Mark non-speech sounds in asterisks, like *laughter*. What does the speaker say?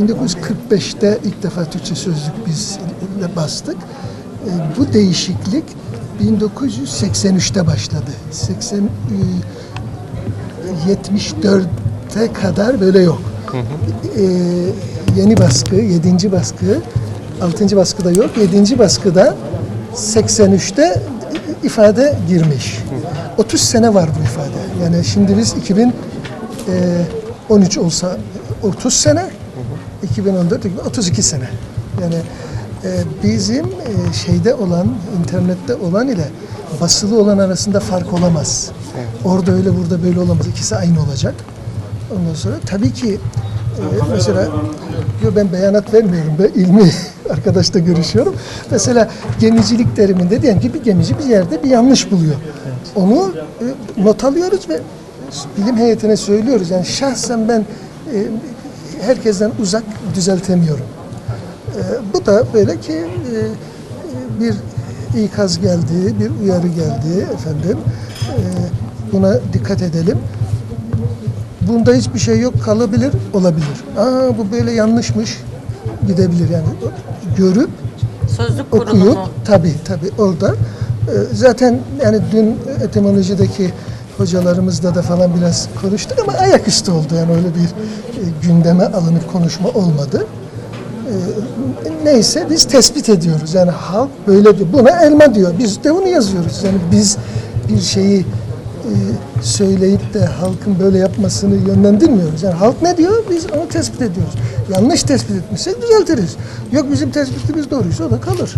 1945'te ilk defa Türkçe sözlük biz bastık. E, bu değişiklik 1983'te başladı. 80 e, 74'e kadar böyle yok. E, yeni baskı, 7. baskı, 6. baskıda yok. 7. baskıda 83'te ifade girmiş. 30 sene var bu ifade. Yani şimdi biz 2013 olsa 30 sene, 2014 32 sene. Yani e, bizim e, şeyde olan, internette olan ile basılı olan arasında fark olamaz. Orada öyle, burada böyle olamaz. İkisi aynı olacak. Ondan sonra tabii ki e, mesela yo ben beyanat vermiyorum. Ben ilmi *laughs* arkadaşla görüşüyorum. Mesela gemicilik teriminde diyelim ki bir gemici bir yerde bir yanlış buluyor. Onu e, not alıyoruz ve bilim heyetine söylüyoruz. Yani şahsen ben e, herkesten uzak düzeltemiyorum. E, bu da böyle ki e, bir ikaz geldi, bir uyarı geldi efendim. E, buna dikkat edelim. Bunda hiçbir şey yok kalabilir, olabilir. Aa bu böyle yanlışmış gidebilir yani. Görüp Sözlük okuyup tabi tabi orada e, zaten yani dün etimolojideki hocalarımızla da falan biraz konuştuk ama ayaküstü oldu yani öyle bir e, gündeme alınıp konuşma olmadı. E, neyse biz tespit ediyoruz yani halk böyle diyor buna elma diyor biz de bunu yazıyoruz yani biz bir şeyi e, söyleyip de halkın böyle yapmasını yönlendirmiyoruz. Yani halk ne diyor? Biz onu tespit ediyoruz. Yanlış tespit etmişsek düzeltiriz. Yok bizim tespitimiz doğruysa o da kalır.